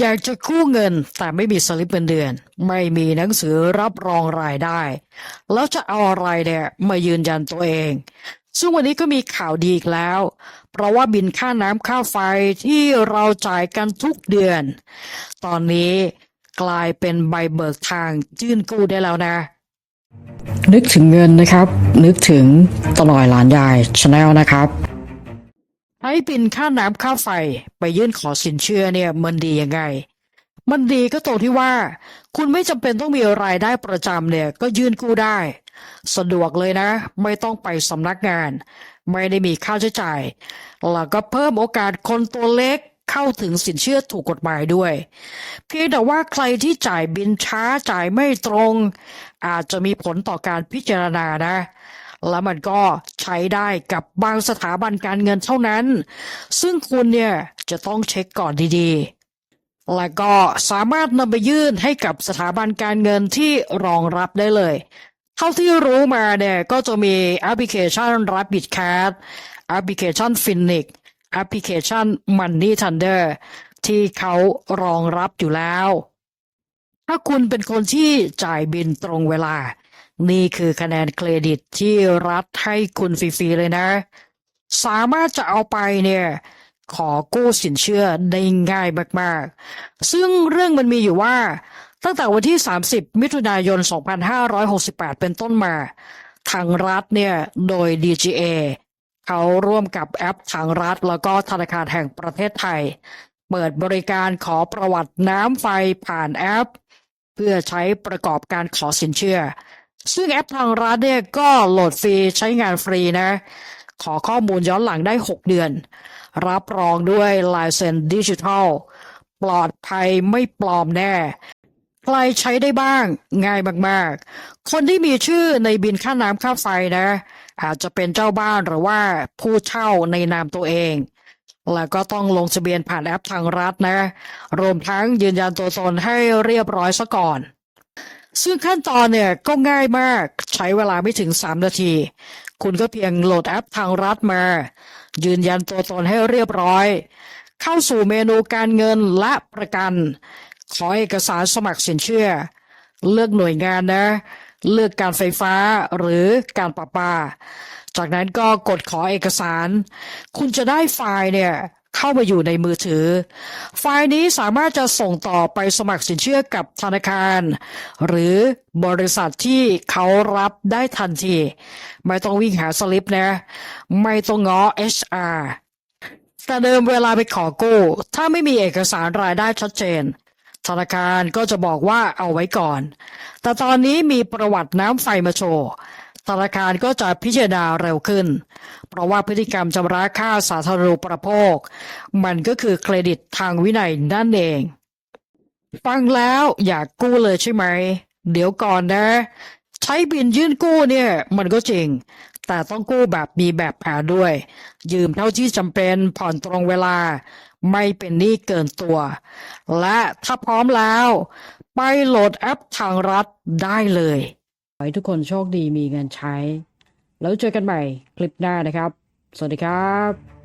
อยากจะกู้เงินแต่ไม่มีสลิปเงินเดือน ไม่มีหนังสือรับรองรายได้ แล้วจะเอาอะไรเนี่ยมายืนยันตัวเอง ซึ่งวันนี้ก็มีข่าวดีอีกแล้ว เพราะว่าบินค่าน้ำค่าไฟที่เราจ่ายกันทุกเดือน ตอนนี้กลายเป็นใบเบิกทางยื่นกู้ได้แล้วนะ นึกถึงเงินนะครับ นึกถึงตลอยหลานยายชาแนลนะครับ ให้บินค่าน้ำค่าไฟไปยื่นขอสินเชื่อเนี่ยมันดียังไง มันดีก็ตรงที่ว่า คุณไม่จำเป็นต้องมีรายได้ประจำเนี่ยก็ยื่นกู้ได้ สะดวกเลยนะ ไม่ต้องไปสำนักงาน ไม่ได้มีค่าใช้จ่าย แล้วก็เพิ่มโอกาสคนตัวเล็กเข้าถึงสินเชื่อถูกกฎหมายด้วย เพียงแต่ว่าใครที่จ่ายบินช้าจ่ายไม่ตรง อาจจะมีผลต่อการพิจารณานะ แล้วมันก็ใช้ได้กับบางสถาบันการเงินเท่านั้น ซึ่งคุณเนี่ยจะต้องเช็คก่อนดีๆ และก็สามารถนำไปยื่นให้กับสถาบันการเงินที่รองรับได้เลย เท่าที่รู้มาเนี่ยก็จะมีแอปพลิเคชัน Rapid Cash แอปพลิเคชัน Finnic แอปพลิเคชัน Money Thunder ที่เขารองรับอยู่แล้ว ถ้าคุณเป็นคนที่จ่ายบินตรงเวลา นี่คือคะแนนเครดิตที่รัฐให้คุณฟรีๆเลยนะ สามารถจะเอาไปเนี่ย ขอกู้สินเชื่อได้ง่ายมากๆ ซึ่งเรื่องมันมีอยู่ว่า ตั้งแต่วันที่ 30 มิถุนายน 2568 เป็นต้นมา ทางรัฐเนี่ย โดย DGA เขาร่วมกับแอปทางรัฐ แล้วก็ธนาคารแห่งประเทศไทย เปิดบริการขอประวัติน้ำไฟผ่านแอป เพื่อใช้ประกอบการขอสินเชื่อ ซึ่งแอปทางรัฐเนี่ยก็โหลดฟรีใช้งานฟรีนะ ขอข้อมูลย้อนหลังได้ 6 เดือน รับรองด้วยลายเซ็นดิจิทัล ปลอดภัยไม่ปลอมแน่ ใครใช้ได้บ้างง่ายมากๆ คนที่มีชื่อในบินค่าน้ำค่าไฟนะ อาจจะเป็นเจ้าบ้านหรือว่าผู้เช่าในนามตัวเองแล้วก็ต้องลงทะเบียนผ่านแอปทางรัฐนะ รวมทั้งยืนยันตัวตนให้เรียบร้อยซะก่อน ซึ่งขั้นตอนเนี่ยก็ง่ายมากใช้เวลาไม่ถึง 3 นาที คุณก็เพียงโหลดแอปทางรัฐมา ยืนยันตัวตนให้เรียบร้อย เข้าสู่เมนูการเงินและประกัน ขอเอกสารสมัครสินเชื่อ เลือกหน่วยงานนะ เลือกการไฟฟ้าหรือการประปา จากนั้นก็กดขอเอกสาร คุณจะได้ไฟล์เนี่ย เข้ามาอยู่ในมือถือ ไฟล์นี้สามารถจะส่งต่อไปสมัครสินเชื่อกับธนาคาร หรือบริษัทที่เขารับได้ทันที ไม่ต้องวิ่งหาสลิปนะ ไม่ต้องง้อ HR แต่เดิมเวลาไปขอกู้ ถ้าไม่มีเอกสารรายได้ชัดเจน ธนาคารก็จะบอกว่าเอาไว้ก่อน แต่ตอนนี้มีประวัติน้ำไฟมาโชว์ ธนาคารก็จะพิจารณาเร็วขึ้น เพราะว่าพฤติกรรมชำระค่าสาธารณูปโภค มันก็คือเครดิตทางวินัยนั่นเอง ฟังแล้วอยากกู้เลยใช่ไหม เดี๋ยวก่อนนะ ใช้บินยื่นกู้เนี่ยมันก็จริง แต่ต้องกู้แบบมีแบบแผนด้วย ยืมเท่าที่จำเป็นผ่อนตรงเวลา ไม่เป็นหนี้เกินตัว และถ้าพร้อมแล้ว ไปโหลดแอปทางรัฐได้เลย ขอให้ทุกคนโชคดีมีเงินใช้ แล้วเจอกันใหม่คลิปหน้านะครับ สวัสดีครับ